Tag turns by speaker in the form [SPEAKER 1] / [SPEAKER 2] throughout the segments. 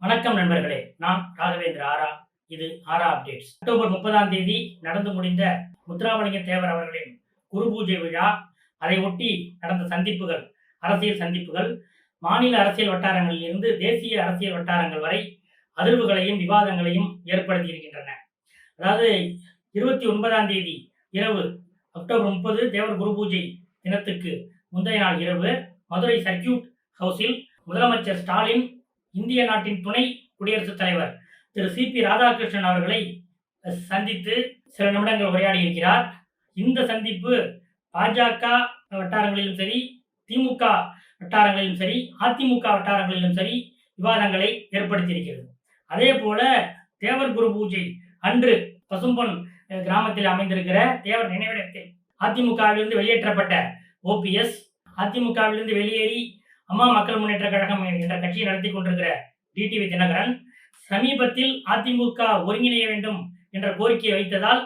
[SPEAKER 1] வணக்கம் நண்பர்களே நான் ராகவேந்திர ஆரா. இது ஆரா அப்டேட்ஸ். அக்டோபர் முப்பதாம் தேதி நடந்து முடிந்த முத்துராமலிங்க தேவர் அவர்களின் குரு பூஜை விழா. அதை ஒட்டி நடந்த சந்திப்புகள் அரசியல் சந்திப்புகள் மாநில அரசியல் வட்டாரங்களில் இருந்து தேசிய அரசியல் வட்டாரங்கள் வரை அதிர்வுகளையும் விவாதங்களையும் ஏற்படுத்தி இருக்கின்றன அதாவது இருபத்தி ஒன்பதாம் தேதி இரவு அக்டோபர் முப்பது தேவர் குரு பூஜை தினத்துக்கு முந்தைய நாள் இரவு மதுரை சர்க்கியூட் ஹவுஸில் முதலமைச்சர் ஸ்டாலின் இந்திய நாட்டின் துணை குடியரசுத் தலைவர் திரு சி பி ராதாகிருஷ்ணன் அவர்களை சந்தித்து சில நிமிடங்கள் உரையாடி இருக்கிறார் இந்த சந்திப்பு பாஜக வட்டாரங்களிலும் சரி திமுக வட்டாரங்களிலும் சரி அதிமுக வட்டாரங்களிலும் சரி விவாதங்களை ஏற்படுத்தியிருக்கிறது. அதே போல தேவர் குரு பூஜை அன்று பசும்பொன் கிராமத்தில் அமைந்திருக்கிற தேவர் நினைவிடத்தில் அதிமுகவிலிருந்து வெளியேற்றப்பட்ட ஓபிஎஸ் அதிமுகவிலிருந்து வெளியேறி அம்மா மக்கள் முன்னேற்ற கழகம் என்ற கட்சியை நடத்தி கொண்டிருக்கிற டிடிவி தினகரன் சமீபத்தில் அதிமுக ஒருங்கிணைய வேண்டும் என்ற கோரிக்கையை வைத்ததால்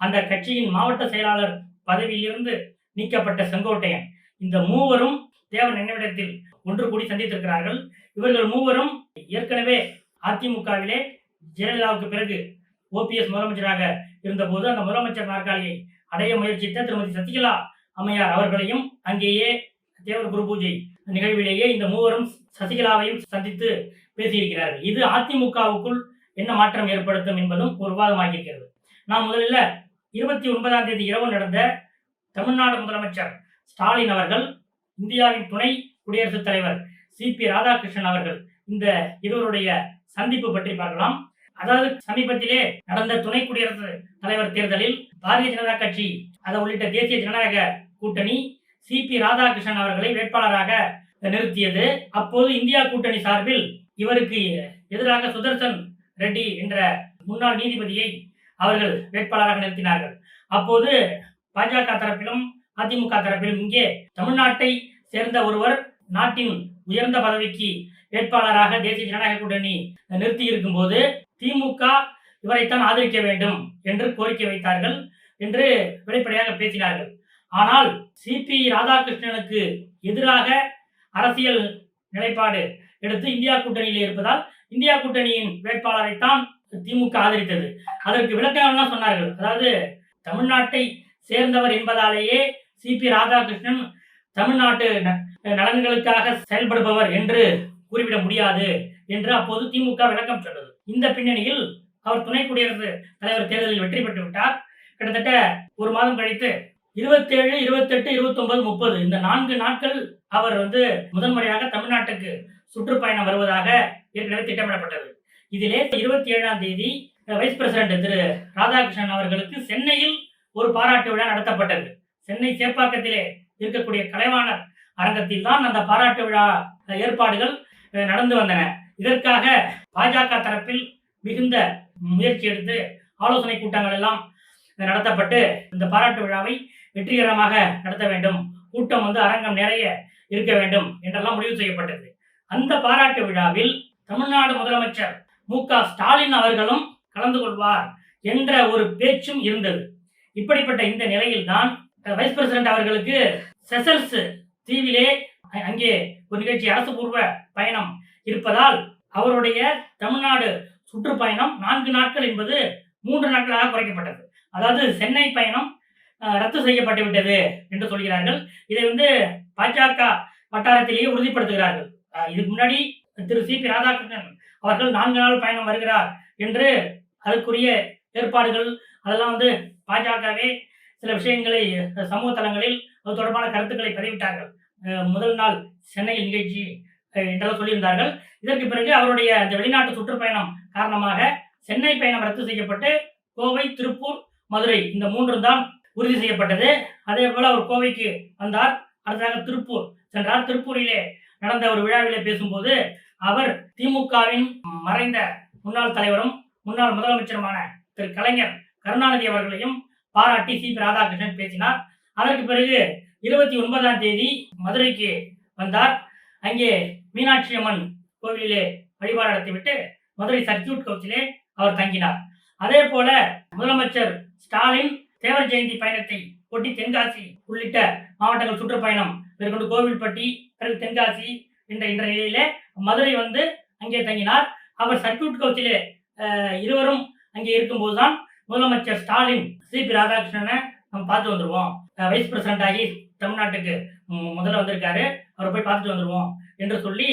[SPEAKER 1] அந்த கட்சியின் மாவட்ட செயலாளர் பதவியிலிருந்து நீக்கப்பட்ட செங்கோட்டையன். இந்த மூவரும் தேவர் நினைவிடத்தில் ஒன்று கூடி சந்தித்திருக்கிறார்கள். இவர்கள் மூவரும் ஏற்கனவே அதிமுகவிலே ஜெயலலிதாவுக்கு பிறகு ஓபிஎஸ் முதலமைச்சராக இருந்தபோது அந்த முதலமைச்சர் நாற்காலியை அடைய முயற்சித்த திருமதி சசிகலா அம்மையார் அவர்களையும் அங்கேயே தேவர் குரு பூஜை நிகழ்விலேயே இந்த மூவரும் சசிகலாவையும் சந்தித்து பேசியிருக்கிறார்கள். இது அதிமுகவுக்குள் என்ன மாற்றம் ஏற்படுத்தும் என்பதும் ஒரு விவாதமாகியிருக்கிறது. நான் முதலில் இருபத்தி ஒன்பதாம் தேதி இரவு நடந்த தமிழ்நாடு முதலமைச்சர் ஸ்டாலின் அவர்கள் இந்தியாவின் துணை குடியரசுத் தலைவர் சி பி ராதாகிருஷ்ணன் அவர்கள் இந்த இருவருடைய சந்திப்பு பற்றி பார்க்கலாம். அதாவது சமீபத்திலே நடந்த துணை குடியரசுத் தலைவர் தேர்தலில் பாரதிய ஜனதா கட்சி அதை உள்ளிட்ட தேசிய ஜனநாயக கூட்டணி சி. பி. ராதாகிருஷ்ணன் அவர்களை வேட்பாளராக நிறுத்தியது. அப்போது இந்தியா கூட்டணி சார்பில் இவருக்கு எதிராக சுதர்சன் ரெட்டி என்ற முன்னாள் நீதிபதியை அவர்கள் வேட்பாளராக நிறுத்தினார்கள். அப்போது பாஜக தரப்பிலும் அதிமுக தரப்பிலும் இங்கே தமிழ்நாட்டை சேர்ந்த ஒருவர் நாட்டின் உயர்ந்த பதவிக்கு வேட்பாளராக தேசிய ஜனநாயக கூட்டணி நிறுத்தி இருக்கும்போது திமுக இவரைத்தான் ஆதரிக்க வேண்டும் என்று கோரிக்கை வைத்தார்கள் என்று வெளிப்படையாக பேசினார்கள். ஆனால் சிபி ராதாகிருஷ்ணனுக்கு எதிராக அரசியல் நிலைப்பாடு எடுத்து இந்தியா கூட்டணியில் இருப்பதால் இந்தியா கூட்டணியின் வேட்பாளரைத்தான் திமுக ஆதரித்தது. அதற்கு விளக்கங்கள்லாம் சொன்னார்கள். அதாவது தமிழ்நாட்டை சேர்ந்தவர் என்பதாலேயே சிபி ராதாகிருஷ்ணன் தமிழ்நாட்டு ந- நலன்களுக்காக செயல்படுபவர் என்று கூறிவிட முடியாது என்று அப்போது திமுக விளக்கம் சொன்னது. இந்த பின்னணியில் அவர் துணை குடியரசு தலைவர் தேர்தலில் வெற்றி பெற்று விட்டார் கிட்டத்தட்ட ஒரு மாதம் கழித்து இருபத்தேழு இருபத்தெட்டு இருபத்தொன்பது முப்பது. இந்த நான்கு நாட்கள் அவர் வந்து முதன்முறையாக தமிழ்நாட்டுக்கு சுற்றுப்பயணம் வருவதாக ஏற்கனவே திட்டமிடப்பட்டது. இதிலே இருபத்தி ஏழாம் தேதி வைஸ் பிரசிடென்ட் திரு ராதாகிருஷ்ணன் அவர்களுக்கு சென்னையில் ஒரு பாராட்டு விழா நடத்தப்பட்டது. சென்னை சேப்பாக்கத்திலே இருக்கக்கூடிய கலைவாணர் அரங்கத்தில் தான் அந்த பாராட்டு விழா ஏற்பாடுகள் நடந்து வந்தன. இதற்காக பாஜக தரப்பில் மிகுந்த முயற்சி எடுத்து ஆலோசனை கூட்டங்கள் எல்லாம் நடத்தப்பட்டு இந்த பாராட்டு விழாவை வெற்றிகரமாக நடத்த வேண்டும். கூட்டம் வந்து அரங்கம் நிறைய இருக்க வேண்டும் என்றெல்லாம் முடிவு செய்யப்பட்டது. அந்த பாராட்டு விழாவில் தமிழ்நாடு முதலமைச்சர் மு க ஸ்டாலின் அவர்களும் கலந்து கொள்வார் என்ற ஒரு பேச்சும் இருந்தது. இப்படிப்பட்ட இந்த நிலையில்தான் வைஸ் பிரசிடென்ட் அவர்களுக்கு செசல்ஸ் தீவிலே அங்கே ஒரு நிகழ்ச்சி அரசுபூர்வ பயணம் இருப்பதால் அவருடைய தமிழ்நாடு சுற்றுப்பயணம் நான்கு நாட்கள் என்பது மூன்று நாட்களாக குறைக்கப்பட்டது. அதாவது சென்னை பயணம் ரத்து செய்யப்பட்டு விட்டது என்று சொல்கிறார்கள். இதை வந்து பாஜக வட்டாரத்திலேயே உறுதிப்படுத்துகிறார்கள். இதுக்கு முன்னாடி திரு சி பி ராதாகிருஷ்ணன் அவர்கள் நான்கு நாள் பயணம் வருகிறார் என்று அதற்குரிய ஏற்பாடுகள் அதெல்லாம் வந்து பாஜகவே சில விஷயங்களை சமூக தளங்களில் அது தொடர்பான கருத்துக்களை பதிவிட்டார்கள். முதல் நாள் சென்னையில் நிகழ்ச்சி என்றெல்லாம் சொல்லியிருந்தார்கள். இதற்கு பிறகு அவருடைய அந்த வெளிநாட்டு சுற்றுப்பயணம் காரணமாக சென்னை பயணம் ரத்து செய்யப்பட்டு கோவை திருப்பூர் மதுரை இந்த மூன்றும் தான் உறுதி செய்யப்பட்டது. அதே போல அவர் கோவைக்கு வந்தார். அடுத்ததாக திருப்பூர் சென்றார். திருப்பூரிலே நடந்த ஒரு விழாவிலே பேசும்போது அவர் திமுகவின் மறைந்த முன்னாள் தலைவரும் முன்னாள் முதலமைச்சருமான திரு கலைஞர் கருணாநிதி அவர்களையும் பாராட்டி சி. பி. ராதாகிருஷ்ணன் பேசினார். அதற்கு பிறகு இருபத்தி ஒன்பதாம் தேதி மதுரைக்கு வந்தார். அங்கே மீனாட்சி அம்மன் கோவிலிலே வழிபாடு நடத்திவிட்டு மதுரை சர்க்கியூட் கவுச்சிலே அவர் தங்கினார். அதே போல முதலமைச்சர் ஸ்டாலின் தேவர் ஜெயந்தி பயணத்தை ஒட்டி தென்காசி உள்ளிட்ட மாவட்டங்கள் சுற்றுப்பயணம் மேற்கொண்டு கோவில்பட்டி பிறகு தென்காசி என்ற என்ற நிலையிலே மதுரை வந்து அங்கே தங்கினார். அவர் சர்க்கியூட் கவுச்சிலே இருவரும் அங்கே இருக்கும்போதுதான் முதலமைச்சர் ஸ்டாலின் சிபி ராதாகிருஷ்ணனை நம்ம பார்த்து வந்துருவோம். வைஸ் பிரசிடண்ட் ஆகி தமிழ்நாட்டுக்கு முதல்ல வந்திருக்காரு. அவரை போய் பார்த்துட்டு வந்துருவோம் என்று சொல்லி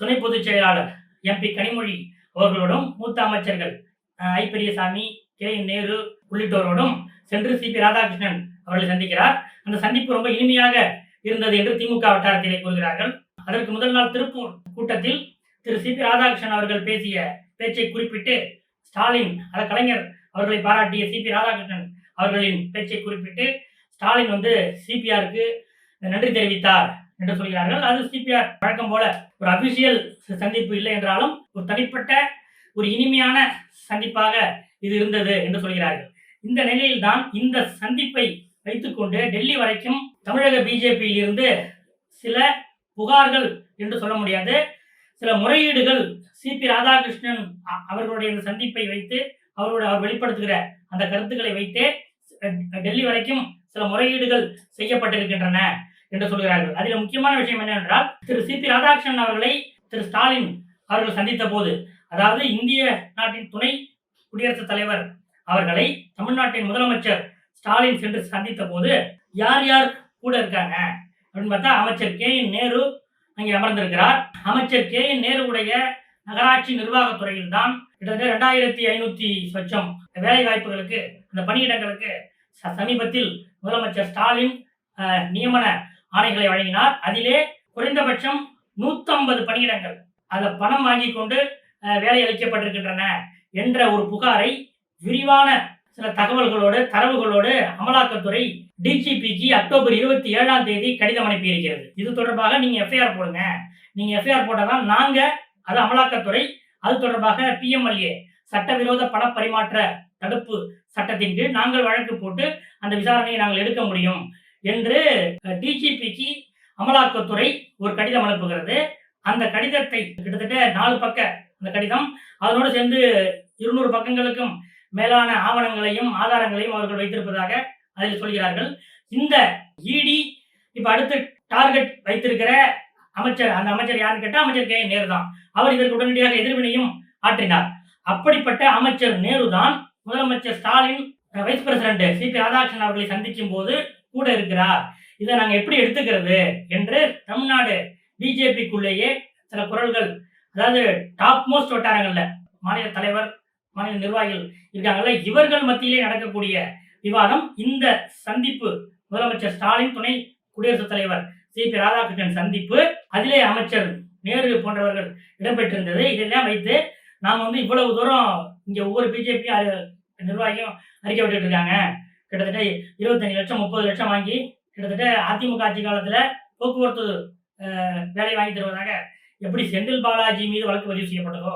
[SPEAKER 1] துணை பொதுச் செயலாளர் எம்பி கனிமொழி அவர்களோடும் மூத்த அமைச்சர்கள் ஐ பெரியசாமி கே. நேரு உள்ளிட்டோரோடும் சென்று சிபி ராதாகிருஷ்ணன் அவர்களை சந்திக்கிறார். அந்த சந்திப்பு ரொம்ப இனிமையாக இருந்தது என்று திமுக வட்டாரத்திலே கூறுகிறார்கள். அதற்கு முதல் நாள் திருப்பூர் கூட்டத்தில் திரு. சிபி ராதாகிருஷ்ணன் அவர்கள் பேசிய பேச்சை குறிப்பிட்டு ஸ்டாலின் அத கலைஞர் அவர்களை பாராட்டிய சிபி ராதாகிருஷ்ணன் அவர்களின் பேச்சை குறிப்பிட்டு ஸ்டாலின் வந்து சிபிஆருக்கு நன்றி தெரிவித்தார் என்று சொல்கிறார்கள். அது சிபிஆர் வழக்கம் போல ஒரு அபிஷியல் சந்திப்பு இல்லை என்றாலும் ஒரு தனிப்பட்ட ஒரு இனிமையான சந்திப்பாக இது இருந்தது என்று சொல்கிறார்கள். இந்த நிலையில்தான் இந்த சந்திப்பை வைத்துக்கொண்டு டெல்லி வரைக்கும் தமிழக பிஜேபியில் இருந்து சில புகார்கள் என்று சொல்ல முடியாது. சில முறையீடுகள் சிபி ராதாகிருஷ்ணன் அவர்களுடைய இந்த சந்திப்பை வைத்து அவருடைய அவர் வெளிப்படுத்துகிற அந்த கருத்துக்களை வைத்தே டெல்லி வரைக்கும் சில முறையீடுகள் செய்யப்பட்டிருக்கின்றன. என்று சொல்கிறார்கள். அதில் முக்கியமான விஷயம் என்னவென்றால் திரு சிபி ராதாகிருஷ்ணன் அவர்களை திரு ஸ்டாலின் அவர்கள் சந்தித்த போது அதாவது இந்திய நாட்டின் துணை குடியரசுத் தலைவர் அவர்களை தமிழ்நாட்டின் முதலமைச்சர் ஸ்டாலின் சென்று சந்தித்த போது யார் யார் கூட இருக்காங்க அப்படின்னு பார்த்தா அமைச்சர் கே என் நேரு அங்கே அமர்ந்திருக்கிறார். அமைச்சர் கே என் உடைய நகராட்சி நிர்வாகத்துறையில் தான் கிட்டத்தட்ட ரெண்டாயிரத்தி ஐநூத்தி சொச்சம் வேலை வாய்ப்புகளுக்கு அந்த பணியிடங்களுக்கு ச- சமீபத்தில் முதலமைச்சர் ஸ்டாலின் நியமன ஆணைகளை வழங்கினார். அதிலே குறைந்தபட்சம் 150 பணியிடங்கள் அதை பணம் வாங்கி கொண்டு அஹ், வேலை அளிக்கப்பட்டிருக்கின்றன என்ற ஒரு புகாரை விரிவான சில தகவல்களோடு தரவுகளோடு அமலாக்கத்துறை டிஜிபிக்கு அக்டோபர் இருபத்தி ஏழாம் தேதி கடிதம் அனுப்பியிருக்கிறது. இது தொடர்பாக நீங்க எஃப்ஐஆர் போடுங்க. நீங்க எஃப்ஐஆர் போட்டாதான் நாங்க அது அமலாக்கத்துறை அது தொடர்பாக பிஎம்எல்ஏ சட்டவிரோத பண பரிமாற்ற தடுப்பு சட்டத்தின் கீழ் நாங்கள் வழக்கு போட்டு அந்த விசாரணையை நாங்கள் எடுக்க முடியும். என்று டிஜிபிக்கு அமலாக்கத்துறை ஒரு கடிதம் அனுப்புகிறது. அந்த கடிதத்தை கிட்டத்தட்ட நாலு பக்க அந்த கடிதம். அதனோடு சேர்ந்து இருநூறு பக்கங்களுக்கும் மேலான ஆவணங்களையும் ஆதாரங்களையும் அவர்கள் வைத்திருப்பதாக அதில் சொல்கிறார்கள். இந்த இடி இப்ப அடுத்து டார்கெட் வைத்திருக்கிற அமைச்சர் அந்த அமைச்சர் யாருன்னு கேட்டால் அமைச்சர் கே. நேரு தான். அவர் இதற்கு உடனடியாக எதிர்வினையும் ஆற்றினார். அப்படிப்பட்ட அமைச்சர் நேரு தான் முதலமைச்சர் Stalin vice president C. B. Radhakrishnan அவர்களை சந்திக்கும் போது கூட இருக்கிறார். இதை நாங்க எப்படி எடுத்துக்கிறது என்று தமிழ்நாடு பிஜேபிக்குள்ளேயே சில குரல்கள் அதாவது டாப் மோஸ்ட் வட்டாரங்கள்ல மாநில தலைவர் மாநில நிர்வாகிகள் இருக்காங்கல்ல இவர்கள் மத்தியிலே நடக்கக்கூடிய விவாதம் இந்த சந்திப்பு முதலமைச்சர் ஸ்டாலின் துணை குடியரசுத் தலைவர் சி பி ராதாகிருஷ்ணன் சந்திப்பு அதிலே அமைச்சர் நேரு போன்றவர்கள் இடம்பெற்றிருந்தது. இதெல்லாம் வைத்து நாம் வந்து இவ்வளவு தூரம் இங்கே ஒவ்வொரு பிஜேபி நிர்வாகியும் அறிக்கை விட்டுட்டு இருக்காங்க. கிட்டத்தட்ட இருபத்தஞ்சு லட்சம் முப்பது லட்சம் வாங்கி கிட்டத்தட்ட அதிமுக ஆட்சி காலத்துல போக்குவரத்து வேலை வாங்கி தருவதாக எப்படி செந்தில் பாலாஜி மீது வழக்கு பதிவு செய்யப்பட்டதோ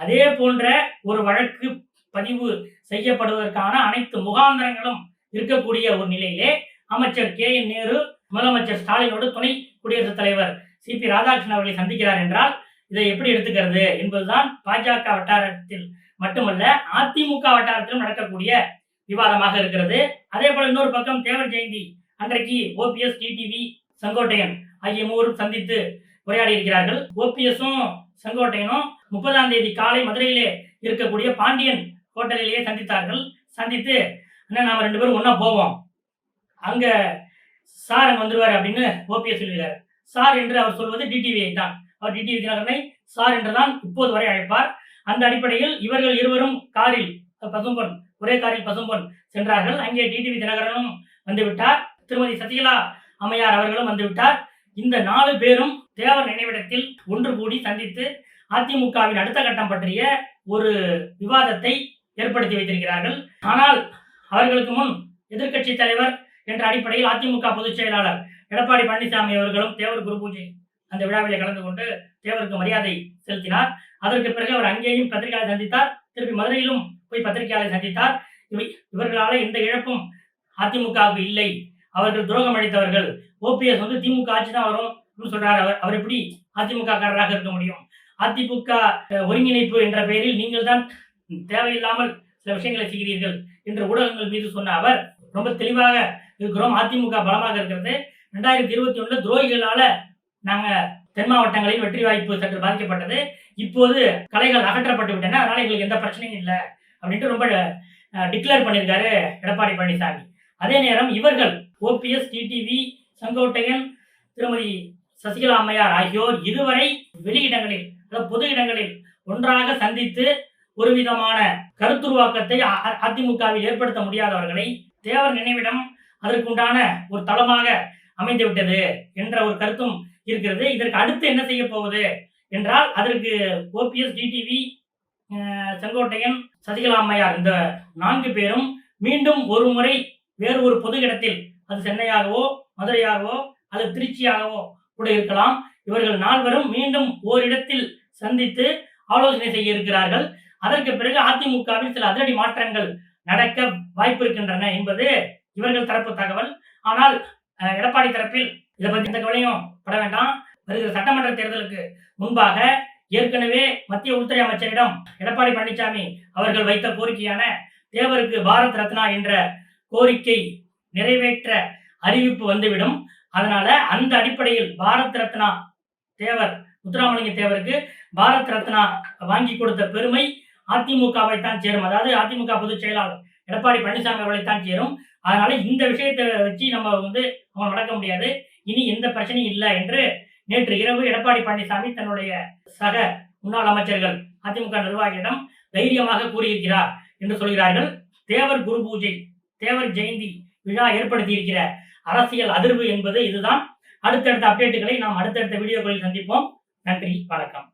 [SPEAKER 1] அதே போன்ற ஒரு வழக்கு பதிவு செய்யப்படுவதற்கான அனைத்து முகாந்திரங்களும் இருக்கக்கூடிய ஒரு நிலையிலே அமைச்சர் கே. என். நேரு முதலமைச்சர் ஸ்டாலினோடு துணை குடியரசுத் தலைவர் சி. பி. ராதாகிருஷ்ணன் அவர்களை சந்திக்கிறார் என்றால் இதை எப்படி எடுத்துக்கிறது என்பதுதான் பாஜக வட்டாரத்தில் மட்டுமல்ல அதிமுக வட்டாரத்திலும் நடக்கக்கூடிய விவாதமாக இருக்கிறது. அதே போல இன்னொரு பக்கம் தேவர் ஜெயந்தி அன்றைக்கு ஓபிஎஸ் டிடிவி செங்கோட்டையன் ஆகிய மூவரும் சந்தித்து உரையாடி இருக்கிறார்கள். ஓபிஎஸும் செங்கோட்டையனும் முப்பதாம் தேதி காலை மதுரையிலே இருக்கக்கூடிய பாண்டியன் ஹோட்டலிலேயே சந்தித்தார்கள். சந்தித்து அண்ணா நாம ரெண்டு பேரும் ஒன்னா போவோம். அங்க சார் அங்க வந்துருவாரு அப்படின்னு ஓபிஎஸ் சொல்லுகிறார் சார் என்று அவர் சொல்வது டிடிவியை தான். அவர் டிடிவி தினகரனை சார் என்றுதான் இப்போது வரை அழைப்பார். அந்த அடிப்படையில் இவர்கள் இருவரும் காரில் பசும்பொன் ஒரே காரில் பசும்பொன் சென்றார்கள். அங்கே டிடிவி தினகரனும் வந்துவிட்டார். திருமதி சசிகலா அம்மையார் அவர்களும் வந்துவிட்டார். இந்த நாலு பேரும் தேவர் நினைவிடத்தில் ஒன்று கூடி சந்தித்து அதிமுகவின் அடுத்த கட்டம் பற்றிய ஒரு விவாதத்தை ஏற்படுத்தி வைத்திருக்கிறார்கள். ஆனால் அவர்களுக்கு முன் எதிர்க்கட்சி தலைவர் என்ற அடிப்படையில் அதிமுக பொதுச் செயலாளர் எடப்பாடி பழனிசாமி அவர்களும் தேவர் குரு பூஜை அந்த விழாவிலே கலந்து கொண்டு தேவருக்கு மரியாதை செலுத்தினார். அதற்கு பிறகு அவர் அங்கேயும் பத்திரிகையாளர் சந்தித்தார். திருப்பி மதுரையிலும் போய் பத்திரிகையாளர் சந்தித்தார். இவை இவர்களால எந்த இழப்பும் அதிமுகவுக்கு இல்லை. அவர்கள் துரோகம் அளித்தவர்கள் ஓபிஎஸ் வந்து திமுக ஆட்சி தான் வரும் அப்படின்னு சொல்றாரு. அவர் அவர் எப்படி அதிமுக காரராக இருக்க முடியும்? அதிமுக ஒருங்கிணைப்பு என்ற பெயரில் நீங்கள் தான் தேவையில்லாமல் சில விஷயங்களை செய்கிறீர்கள் என்று ஊடகங்கள் மீது சொன்ன அவர் ரொம்ப தெளிவாக இருக்கிறோம். அதிமுக பலமாக இருக்கிறது. ரெண்டாயிரத்தி இருபத்தி ஒண்ணுல துரோகிகளால நாங்க தென் மாவட்டங்களில் வெற்றி வாய்ப்பு சற்று பாதிக்கப்பட்டது. இப்போது கலைகள் அகற்றப்பட்டு விட்டன. அதனால எங்களுக்கு எந்த பிரச்சனையும் இல்லை. அப்படின்ட்டு ரொம்ப டிக்ளேர் பண்ணியிருக்காரு எடப்பாடி பழனிசாமி. அதே நேரம் இவர்கள் ஓபிஎஸ் டிடிவி செங்கோட்டையன் திருமதி சசிகலா அம்மையார் ஆகியோர் இதுவரை வெளியிடங்களில் அதாவது பொது இடங்களில் ஒன்றாக சந்தித்து ஒரு விதமான கருத்துருவாக்கத்தை அதிமுகவில் ஏற்படுத்த முடியாதவர்களை தேவர் நினைவிடம் அதற்குண்டான ஒரு தளமாக அமைந்து விட்டது என்ற ஒரு கருத்தும் இருக்கிறது. இதற்கு அடுத்து என்ன செய்ய போவது என்றால் அதற்கு ஓபிஎஸ் டிடிவி செங்கோட்டையன் சசிகலாம்மையார் இந்த நான்கு பேரும் மீண்டும் ஒரு முறை வேறு ஒரு பொது இடத்தில் அது சென்னையாகவோ மதுரையாகவோ அல்லது திருச்சியாகவோ கூட இருக்கலாம். இவர்கள் நால்வரும் மீண்டும் ஓரிடத்தில் சந்தித்து ஆலோசனை செய்ய இருக்கிறார்கள். அதற்கு பிறகு அதிமுகவில் சில அதிரடி மாற்றங்கள் நடக்க வாய்ப்பு இருக்கின்றன என்பது இவர்கள் தரப்பு தகவல். ஆனால் எடப்பாடி தரப்பில் இதை பற்றி எந்த கவலையும் பட வேண்டாம். வருகிற சட்டமன்ற தேர்தலுக்கு முன்பாக ஏற்கனவே மத்திய உள்துறை அமைச்சரிடம் எடப்பாடி பழனிசாமி அவர்கள் வைத்த கோரிக்கையான தேவருக்கு பாரத் ரத்னா என்ற கோரிக்கை நிறைவேற்ற அறிவிப்பு வந்துவிடும். அதனால அந்த அடிப்படையில் பாரத் ரத்னா தேவர் முத்துராமலிங்க தேவருக்கு பாரத் ரத்னா வாங்கி கொடுத்த பெருமை அதிமுகவை தான் சேரும். அதாவது அதிமுக பொதுச் செயலாளர் எடப்பாடி பழனிசாமி அவர்களை தான் சேரும். அதனால இந்த விஷயத்தை வச்சு நம்ம வந்து அவங்க நடக்க முடியாது. இனி எந்த பிரச்சனையும் இல்லை என்று நேற்று இரவு எடப்பாடி பழனிசாமி தன்னுடைய சக முன்னாள் அமைச்சர்கள் அதிமுக நிர்வாகியிடம் தைரியமாக கூறியிருக்கிறார் என்று சொல்கிறார்கள். தேவர் குரு பூஜை தேவர் ஜெயந்தி விழா ஏற்படுத்தி இருக்கிற அரசியல் அதிர்வு என்பது இதுதான். அடுத்தடுத்த அப்டேட்டுகளை நாம் அடுத்தடுத்த வீடியோக்களில் சந்திப்போம். நன்றி வணக்கம்.